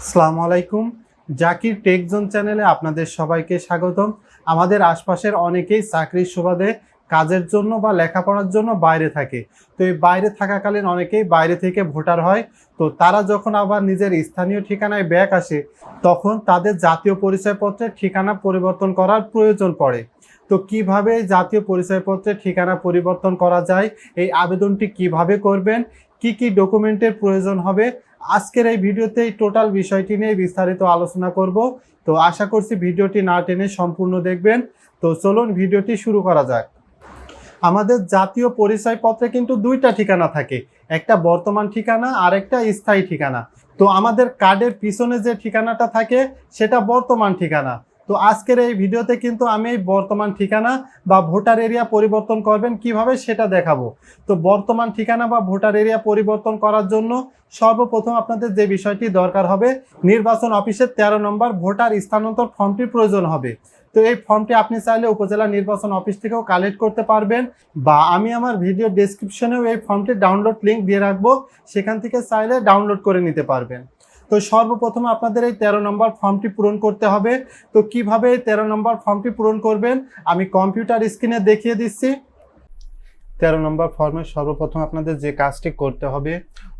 আসসালামু আলাইকুম। Zakir take zone চ্যানেলে আপনাদের সবাইকে স্বাগতম। আমাদের আশপাশের অনেকেই চাকরির সুবাদে কাজের জন্য বা লেখাপড়ার জন্য বাইরে থাকে। তো এই বাইরে থাকাকালীন অনেকেই বাইরে থেকে ভোটার হয়। তো তারা যখন আবার নিজের স্থানীয় ঠিকানায় ব্যাক আসে, তখন তাদের জাতীয় পরিচয়পত্রের ঠিকানা পরিবর্তন করার প্রয়োজন পড়ে। তো কীভাবে জাতীয় পরিচয়পত্রের ঠিকানা পরিবর্তন করা যায়? এই আবেদনটি কীভাবে করবেন? কি কি ডকুমেন্টের প্রয়োজন হবে? আজকের এই ভিডিওতে এই টোটাল বিষয়টি নিয়ে বিস্তারিত আলোচনা করব। তো আশা করছি ভিডিওটি না টেনে সম্পূর্ণ দেখবেন। তো চলুন ভিডিওটি শুরু করা যাক। আমাদের জাতীয় পরিচয়পত্রে কিন্তু দুইটা ঠিকানা থাকে। একটা বর্তমান ঠিকানা আর একটা স্থায়ী ঠিকানা। তো আমাদের কার্ডের পিছনে যে ঠিকানাটা থাকে, সেটা বর্তমান ঠিকানা। তো আজকের এই ভিডিওতে কিন্তু আমি বর্তমান ঠিকানা বা ভোটার এরিয়া পরিবর্তন করবেন, কীভাবে সেটা দেখাবো। তো বর্তমান ঠিকানা বা ভোটার এরিয়া পরিবর্তন করার জন্য সর্বপ্রথম আপনাদের যে বিষয়টি দরকার হবে, নির্বাচন অফিসের তেরো নম্বর ভোটার স্থানান্তর ফর্মটির প্রয়োজন হবে। তো এই ফর্মটি আপনি চাইলে উপজেলা নির্বাচন অফিস থেকেও কালেক্ট করতে পারবেন বা আমি আমার ভিডিও ডেসক্রিপশনেও এই ফর্মটির ডাউনলোড লিঙ্ক দিয়ে রাখব, সেখান থেকে চাইলে ডাউনলোড করে নিতে পারবেন। তো সর্বপ্রথম আপনাদের এই তেরো নম্বর ফর্মটি পূরণ করতে হবে। তো কীভাবে এই তেরো নম্বর ফর্মটি পূরণ করবেন? আমি কম্পিউটার স্ক্রিনে দেখিয়ে দিচ্ছি। তেরো নম্বর ফর্মে সর্বপ্রথম আপনাদের যে কাজটি করতে হবে,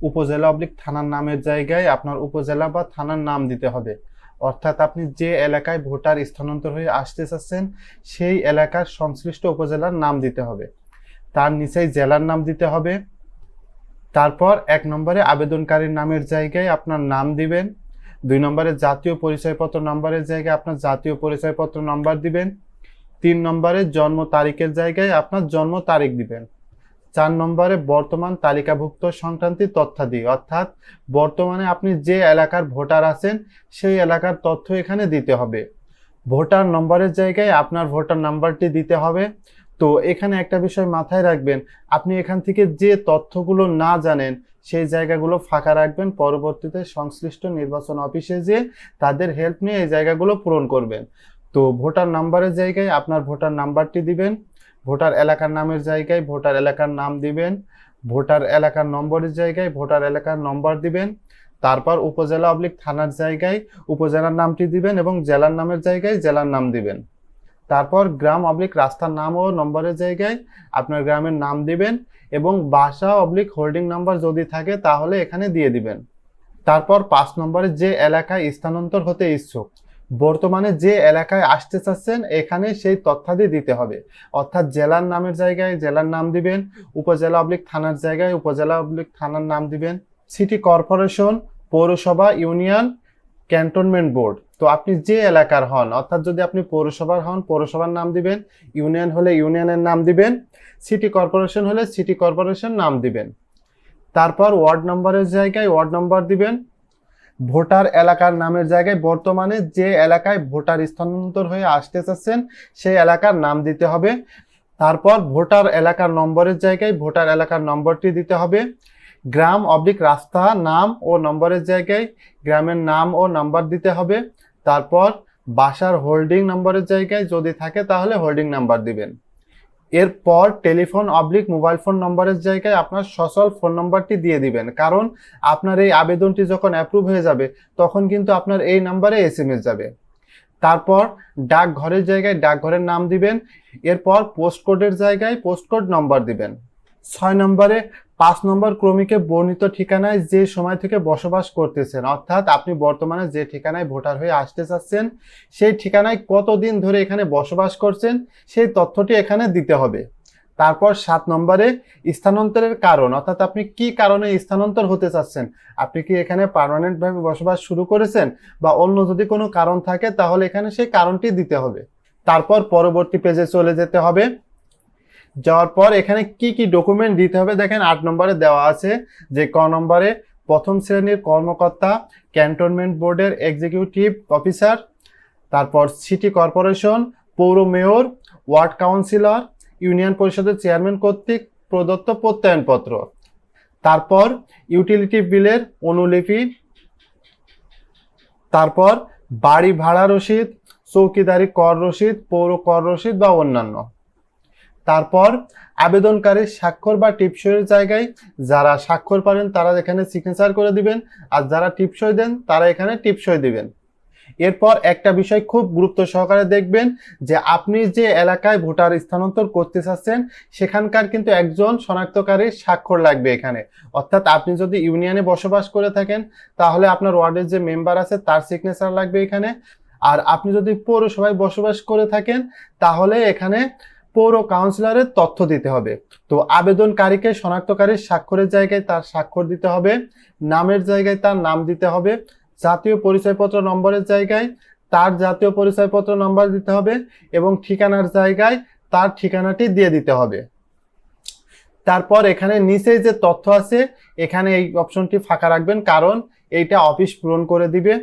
উপজেলা অবলিক থানার নামের জায়গায় আপনার উপজেলা বা থানার নাম দিতে হবে। অর্থাৎ আপনি যে এলাকায় ভোটার স্থানান্তর হয়ে আসতে চাচ্ছেন, সেই এলাকার সংশ্লিষ্ট উপজেলার নাম দিতে হবে। তার নিচেই জেলার নাম দিতে হবে। তারপর এক নম্বরে আবেদনকারীর নামের জায়গায় আপনার নাম দিবেন। দুই নম্বরে জাতীয় পরিচয়পত্র নম্বরের জায়গায় আপনার জাতীয় পরিচয়পত্র নম্বর দিবেন। তিন নম্বরে জন্ম তারিখের জায়গায় আপনার জন্ম তারিখ দিবেন। চার নম্বরে বর্তমান তালিকাভুক্ত সংক্রান্তি তথ্যাদি, অর্থাৎ বর্তমানে আপনি যে এলাকার ভোটার আছেন, সেই এলাকার তথ্য এখানে দিতে হবে। ভোটার নম্বরের জায়গায় আপনার ভোটার নাম্বারটি দিতে হবে। তো এখানে একটা বিষয় মাথায় রাখবেন, আপনি এখান থেকে যে তথ্যগুলো না জানেন, সেই জায়গাগুলো ফাঁকা রাখবেন, পরবর্তীতে সংশ্লিষ্ট নির্বাচন অফিসে যেয়ে তাদের হেল্প নিয়ে এই জায়গাগুলো পূরণ করবেন। তো ভোটার নাম্বারের জায়গায় আপনার ভোটার নাম্বারটি দিবেন, ভোটার এলাকার নামের জায়গায় ভোটার এলাকার নাম দিবেন, ভোটার এলাকার নম্বরের জায়গায় ভোটার এলাকার নম্বর দিবেন, তারপর উপজেলা অবলিক থানার জায়গায় উপজেলার নামটি দিবেন এবং জেলার নামের জায়গায় জেলার নাম দিবেন। তারপর গ্রাম অবলিক রাস্তার নাম ও নম্বরের জায়গায় আপনার গ্রামের নাম দিবেন এবং বাসা অবলিক হোল্ডিং নাম্বার যদি থাকে তাহলে এখানে দিয়ে দিবেন। তারপর পাঁচ নম্বরে যে এলাকায় স্থানান্তর হতে ইচ্ছুক, বর্তমানে যে এলাকায় আসতে চাচ্ছেন এখানে সেই তথ্যাদি দিতে হবে। অর্থাৎ জেলার নামের জায়গায় জেলার নাম দিবেন, উপজেলা অবলিক থানার জায়গায় উপজেলা অবলিক থানার নাম দিবেন, সিটি কর্পোরেশন, পৌরসভা, ইউনিয়ন, ক্যান্টনমেন্ট বোর্ড। তো আপনি যে এলাকার হন, অর্থাৎ যদি আপনি পৌরসভার হন, পৌরসভার নাম দিবেন, ইউনিয়ন হলে ইউনিয়নের নাম দিবেন, সিটি কর্পোরেশন হলে সিটি কর্পোরেশন নাম দিবেন। তারপর ওয়ার্ড নম্বরের জায়গায় ওয়ার্ড নম্বর দিবেন, ভোটার এলাকার নামের জায়গায়। বর্তমানে যে এলাকায় ভোটার স্থানান্তর হয়ে আসতে চাচ্ছেন, সেই এলাকার নাম দিতে হবে। তারপর ভোটার এলাকার নম্বরের জায়গায় ভোটার এলাকার নম্বরটি দিতে হবে। গ্রাম অবলিক রাস্তা, নাম ও নম্বরের জায়গায় গ্রামের নাম ও নাম্বার দিতে হবে। তারপর বাসার হোল্ডিং নম্বরের জায়গায় যদি থাকে তাহলে হোল্ডিং নাম্বার দিবেন। এরপর টেলিফোন অবলিক মোবাইল ফোন নম্বরের জায়গায় আপনার সচল ফোন নম্বরটি দিয়ে দিবেন। কারণ আপনার এই আবেদনটি যখন অ্যাপ্রুভ হয়ে যাবে, তখন কিন্তু আপনার এই নাম্বারে এস যাবে। তারপর ডাকঘরের জায়গায় ডাকঘরের নাম দিবেন। এরপর পোস্ট কোডের জায়গায় পোস্ট কোড নম্বর দিবেন। ছয় নম্বরে পাঁচ নম্বর ক্রমিকে বর্ণিত ঠিকানায় যে সময় থেকে বসবাস করতেছেন, অর্থাৎ আপনি বর্তমানে যে ঠিকানায় ভোটার হয়ে আসতে চাচ্ছেন, সেই ঠিকানায় কতদিন ধরে এখানে বসবাস করছেন, সেই তথ্যটি এখানে দিতে হবে। তারপর সাত নম্বরে স্থানান্তরের কারণ, অর্থাৎ আপনি কি কারণে স্থানান্তর হতে চাচ্ছেন? আপনি কি এখানে পার্মানেন্টভাবে বসবাস শুরু করেছেন বা অন্য যদি কোনো কারণ থাকে, তাহলে এখানে সেই কারণটি দিতে হবে। তারপর পরবর্তী পেজে চলে যেতে হবে। যাওয়ার পর এখানে কি কি ডকুমেন্ট দিতে হবে? দেখেন আট নম্বরে দেওয়া আছে যে ক নম্বরে প্রথম শ্রেণির কর্মকর্তা ক্যান্টনমেন্ট বোর্ডের এক্সিকিউটিভ অফিসার তারপর সিটি কর্পোরেশন পৌর মেয়র ওয়ার্ড কাউন্সিলর ইউনিয়ন পরিষদের চেয়ারম্যান কর্তৃক প্রদত্ত প্রত্যয়নপত্র। তারপর ইউটিলিটি বিলের অনুলিপি। তারপর বাড়ি ভাড়া রসিদ, চৌকিদারি কর রসিদ, পৌর কর রসিদ বা অন্যান্য। তারপর আবেদনকারীর স্বাক্ষর বা টিপসইয়ের জায়গায় যারা স্বাক্ষর পারেন, তারা এখানে সিগনেচার করে দিবেন। আর যারা টিপসই দেন, তারা এখানে টিপসই দিবেন। এরপর একটা বিষয় খুব গুরুত্ব সহকারে দেখবেন যে আপনি যে এলাকায় ভোটার স্থানান্তর করতে চাচ্ছেন, সেখানকার কিন্তু একজন শনাক্তকারীর স্বাক্ষর লাগবে এখানে। অর্থাৎ আপনি যদি ইউনিয়নে বসবাস করে থাকেন, তাহলে আপনার ওয়ার্ডের যে মেম্বার আছে, তার সিগনেচার লাগবে এখানে। আর আপনি যদি পৌরসভায় বসবাস করে থাকেন, তাহলে এখানে পৌর কাউন্সিলরের তথ্য দিতে হবে। তো আবেদনকারীকে শনাক্তকারীর স্বাক্ষরের জায়গায় তার স্বাক্ষর দিতে হবে, নামের জায়গায় তার নাম দিতে হবে, জাতীয় পরিচয়পত্র নম্বরের জায়গায় তার জাতীয় পরিচয়পত্র নম্বর দিতে হবে এবং ঠিকানার জায়গায় তার ঠিকানাটি দিয়ে দিতে হবে। তারপর এখানে নিচে যে তথ্য আছে, এখানে এই অপশনটি ফাঁকা রাখবেন কারণ এইটা অফিস পূরণ করে দিবে।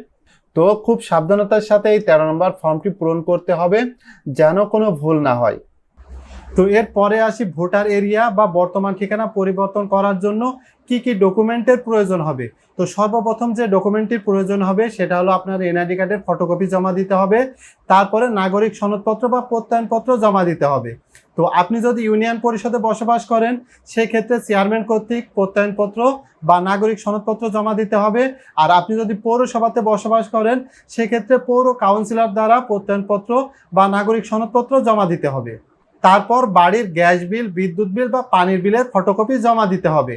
তো খুব সাবধানতার সাথে এই তেরো নম্বর ফর্মটি পূরণ করতে হবে, যেন কোনো ভুল না হয়। তো এর পরে আসি ভোটার এরিয়া বা বর্তমান ঠিকানা পরিবর্তন করার জন্য কি কি ডকুমেন্টের প্রয়োজন হবে? তো সর্বপ্রথম যে ডকুমেন্টটির প্রয়োজন হবে সেটা হলো আপনার এনআইডি কার্ডের ফটোকপি জমা দিতে হবে, তারপরে নাগরিক সনদপত্র বা প্রত্যয়নপত্র জমা দিতে হবে। তো আপনি যদি ইউনিয়ন পরিষদে বসবাস করেন, সেক্ষেত্রে চেয়ারম্যান কর্তৃক প্রত্যয়নপত্র বা নাগরিক সনদপত্র জমা দিতে হবে। আর আপনি যদি পৌরসভাতে বসবাস করেন, সেক্ষেত্রে পৌর কাউন্সিলর দ্বারা প্রত্যয়নপত্র বা নাগরিক সনদপত্র জমা দিতে হবে। তারপর বাড়ির গ্যাস বিল, বিদ্যুৎ বিল বা পানির বিলের ফটোকপি জমা দিতে হবে।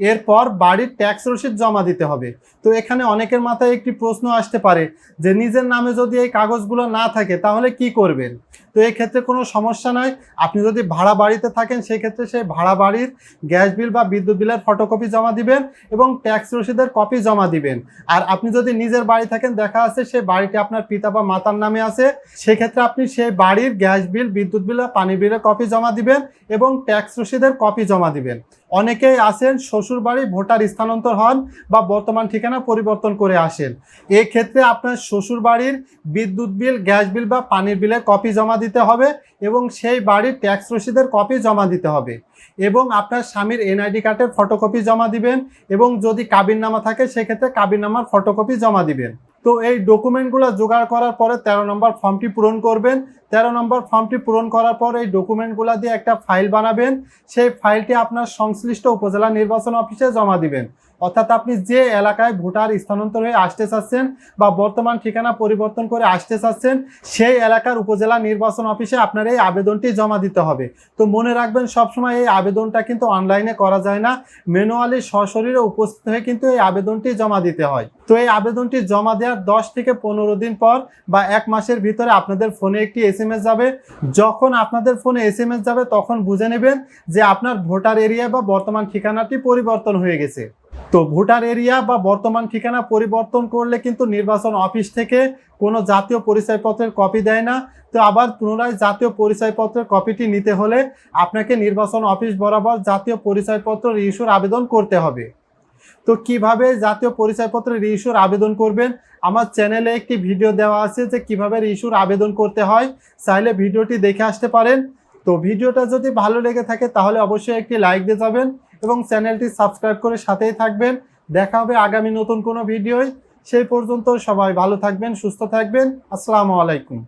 এরপর বাড়ির ট্যাক্স রসিদ জমা দিতে হবে। তো এখানে অনেকের মাথায় একটি প্রশ্ন আসতে পারে যে, নিজের নামে যদি এই কাগজগুলো না থাকে, তাহলে কি করবেন? তো এই ক্ষেত্রে কোনো সমস্যা নয় আপনি যদি ভাড়া বাড়িতে থাকেন, সেক্ষেত্রে সেই ভাড়া বাড়ির গ্যাস বিল বা বিদ্যুৎ বিলের ফটোকপি জমা দিবেন এবং ট্যাক্স রসিদের কপি জমা দিবেন। আর আপনি যদি নিজের বাড়ি থাকেন, দেখা আছে সেই বাড়িটি আপনার পিতা বা মাতার নামে আছে, সেক্ষেত্রে আপনি সেই বাড়ির গ্যাস বিল, বিদ্যুৎ বিল বা পানি বিলের কপি জমা দিবেন এবং ট্যাক্স রসিদের কপি জমা দিবেন। অনেকেই আসেন শ্বশুর বাড়ি ভোটার স্থানান্তর হন বা বর্তমান ঠিকানা পরিবর্তন করে আসেন। এই ক্ষেত্রে আপনার শ্বশুর বাড়ির বিদ্যুৎ বিল, গ্যাস বিল বা পানির বিলের কপি জমা দিতে হবে এবং সেই বাড়ির ট্যাক্স রসিদের কপি জমা দিতে হবে। এবং আপনার স্বামীর এনআইডি কার্ডের ফটোকপি জমা দিবেন এবং যদি কাবিননামা থাকে, সেক্ষেত্রে কাবিননামার ফটোকপি জমা দিবেন। তো এই ডকুমেন্টগুলো জোগাড় করার পরে তেরো নম্বর ফর্মটি পূরণ করবেন। তেরো নম্বর ফর্মটি পূরণ করার পর এই ডকুমেন্টগুলো দিয়ে একটা ফাইল বানাবেন। সেই ফাইলটি আপনার সংশ্লিষ্ট উপজেলা নির্বাচন অফিসে জমা দিবেন। অর্থাৎ আপনি যে এলাকায় ভোটার স্থানান্তর হয়ে আসতে চাচ্ছেন বা বর্তমান ঠিকানা পরিবর্তন করে আসতে চাচ্ছেন, সেই এলাকার উপজেলা নির্বাচন অফিসে আপনার এই আবেদনটি জমা দিতে হবে। তো মনে রাখবেন, সবসময় এই আবেদনটা কিন্তু অনলাইনে করা যায় না। ম্যানুয়ালি সশরীরে উপস্থিত হয়ে কিন্তু এই আবেদনটি জমা দিতে হয়। তো এই আবেদনটি জমা দেওয়ার দশ থেকে পনেরো দিন পর বা এক মাসের ভিতরে আপনাদের ফোনে একটি এস যাবে। যখন আপনাদের ফোনে এস যাবে, তখন বুঝে নেবেন যে আপনার ভোটার এরিয়া বা বর্তমান ঠিকানাটি পরিবর্তন হয়ে গেছে। তো ভোটার এরিয়া বা বর্তমান ঠিকানা পরিবর্তন করলে কিন্তু নির্বাচন অফিস থেকে কোনো জাতীয় পরিচয়পত্রের কপি দেয় না। তো আবার পুনরায় জাতীয় পরিচয়পত্রের কপিটি নিতে হলে আপনাকে নির্বাচন অফিস বরাবর জাতীয় পরিচয়পত্র ইস্যুর আবেদন করতে হবে। তো কীভাবে জাতীয় পরিচয়পত্র ইস্যুর আবেদন করবেন? আমার চ্যানেলে একটি ভিডিও দেওয়া আছে যে কীভাবে ইস্যুর আবেদন করতে হয়। চাইলে ভিডিওটি দেখে আসতে পারেন। তো ভিডিওটা যদি ভালো লেগে থাকে তাহলে অবশ্যই একটি লাইক দিয়ে যাবেন। এবং চ্যানেলটি সাবস্ক্রাইব করে সাথেই থাকবেন। দেখা হবে আগামী নতুন কোনো ভিডিওয়। সেই পর্যন্ত সবাই ভালো থাকবেন, সুস্থ থাকবেন। আসসালামু আলাইকুম।